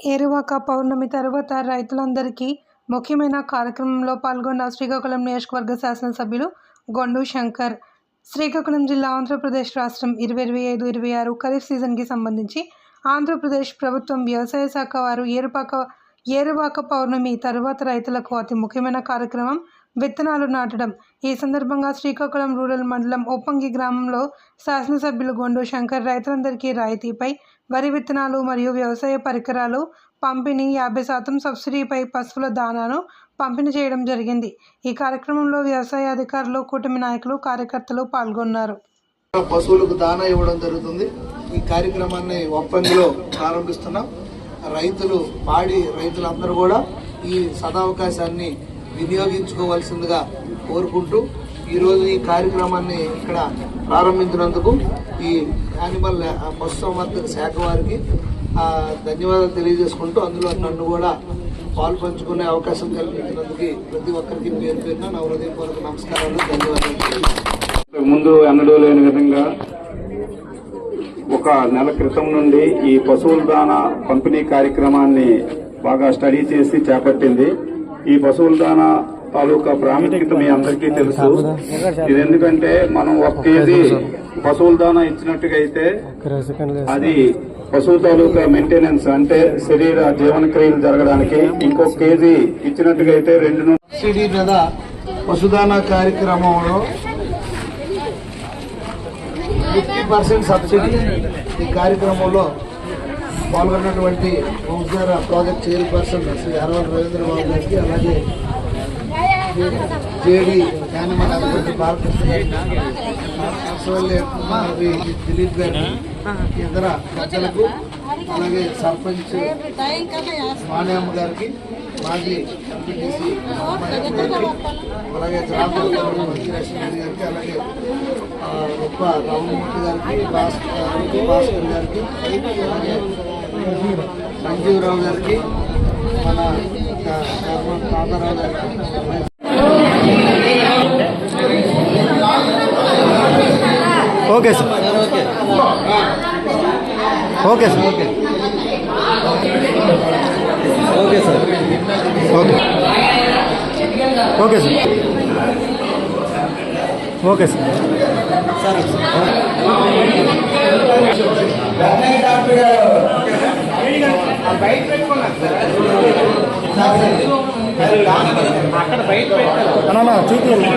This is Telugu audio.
ఏరువాక పౌర్ణమి తర్వాత రైతులందరికీ ముఖ్యమైన కార్యక్రమంలో పాల్గొన్న శ్రీకాకుళం నియోజకవర్గ శాసనసభ్యులు గొండు శంకర్. శ్రీకాకుళం జిల్లా ఆంధ్రప్రదేశ్ రాష్ట్రం ఇరవై ఇరవై ఐదు ఇరవై ఆరు ఖరీఫ్ సీజన్కి సంబంధించి ఆంధ్రప్రదేశ్ ప్రభుత్వం వ్యవసాయ శాఖ వారు ఏరుపాక ఏరువాక పౌర్ణమి తర్వాత రైతులకు అతి ముఖ్యమైన కార్యక్రమం విత్తనాలు నాటడం. ఈ సందర్భంగా శ్రీకాకుళం రూరల్ మండలం ఒప్పంగి గ్రామంలో శాసనసభ్యులు గొండు శంకర్ రైతులందరికీ రాయితీపై వరి విత్తనాలు మరియు వ్యవసాయ పరికరాలు పంపిణీ యాభై శాతం సబ్సిడీపై పశువుల దానాను పంపిణీ చేయడం జరిగింది. ఈ కార్యక్రమంలో వ్యవసాయ అధికారులు కూటమి నాయకులు కార్యకర్తలు పాల్గొన్నారు. పశువులకు దానా ఇవ్వడం జరుగుతుంది. ఈ కార్యక్రమాన్ని ఒప్పందిలో ప్రారంభిస్తున్నాం. రైతులు పాడి రైతులందరూ కూడా ఈ సదావకాశాన్ని వినియోగించుకోవాల్సిందిగా కోరుకుంటూ ఈరోజు ఈ కార్యక్రమాన్ని ఇక్కడ ప్రారంభించినందుకు ఈ యానిమల్ పశుసంవర్ధక శాఖ వారికి ధన్యవాదాలు తెలియజేసుకుంటూ అందులో నన్ను కూడా పాలు పంచుకునే అవకాశం కల్పించినందుకు ప్రతి ఒక్కరికి పేరు పేరున నా హృదయపూర్వక నమస్కారాలు ధన్యవాదాలు. ముందు ఎన్నడూ లేని విధంగా ఒక నెల క్రితం నుండి ఈ పశువుల దాన పంపిణీ కార్యక్రమాన్ని బాగా స్టడీ చేసి చేపట్టింది. ఈ పశువుల దానా తాలూకా ప్రాముఖ్యత మీ అందరికీ తెలుసు. ఇది ఎందుకంటే మనం ఒక కేజీ పశువుల దానా ఇచ్చినట్టుగా అయితే అది పశువు తాలూకా మెయింటెనెన్స్ అంటే శరీర జీవన క్రియలు జరగడానికి ఇంకొక కేజీ ఇచ్చినట్టుగా అయితే రెండు సిడీ సబ్సిడీ పశుదానా కార్యక్రమంలో ఫిఫ్టీ పర్సెంట్ సబ్సిడీ ఈ కార్యక్రమంలో పాల్గొన్నటువంటి వంశార ప్రాజెక్ట్ చైర్పర్సన్ శ్రీ అరవల్ రవీంద్ర బాబు గారికి అలాగే జేడీ యానిమల్ అధిపతి బాలకృష్ణ గారికి అసలు దిలీప్ గారికి ఇతర పెద్దలకు అలాగే సర్పంచ్ మాణ్యమ్మ గారికి మాజీ ఎంపీటీసీ అలాగే గ్రామ రెడ్డి గారికి అలాగే గొప్ప రామమూర్తి గారికి భాస్కర్ గారికి భాస్కర్ గారికి అలాగే సంజీవరావు గారికి మన తాతారావు గారికి okay sir. Okay sir okay okay sir. Okay sir. అక్కడ అన్నా చూపించండి